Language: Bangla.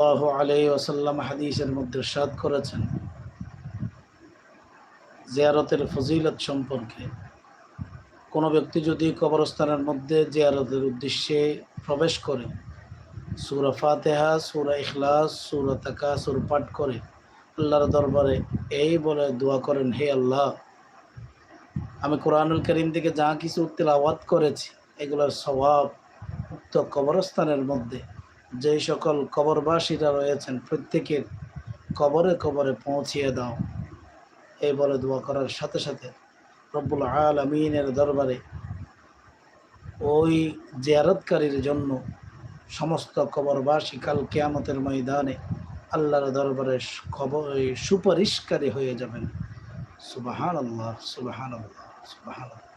আল্লাহ ওসাল্লাম হাদিসের মধ্যে সাদ করেছেন, জিয়ারতের ফজিলত সম্পর্কে। কোনো ব্যক্তি যদি কবরস্থানের মধ্যে জিয়ারতের উদ্দেশ্যে প্রবেশ করে, সুরা ফাতেহা, সুরা ইখলাস, সুরা তাকা সুর পাঠ করে, আল্লাহর দরবারে এই বলে দোয়া করেন, হে আল্লাহ, আমি কোরআনুল করিম থেকে যা কিছু তেলাওয়াত করেছি, এগুলোর স্বভাব উক্ত কবরস্থানের মধ্যে যেই সকল কবরবাসীরা রয়েছেন, প্রত্যেকের কবরে কবরে পৌঁছিয়ে দাও। এই বলে দোয়া করার সাথে সাথে রব্বুল আলমিনের দরবারে ওই জিয়ারতকারীর জন্য সমস্ত কবরবাসী কাল কেয়ামতের ময়দানে আল্লাহর দরবারে খবর সুপারিশকারী হয়ে যাবেন। সুবাহান আল্লাহ সুবাহান আল্লাহ সুবাহান আল্লাহ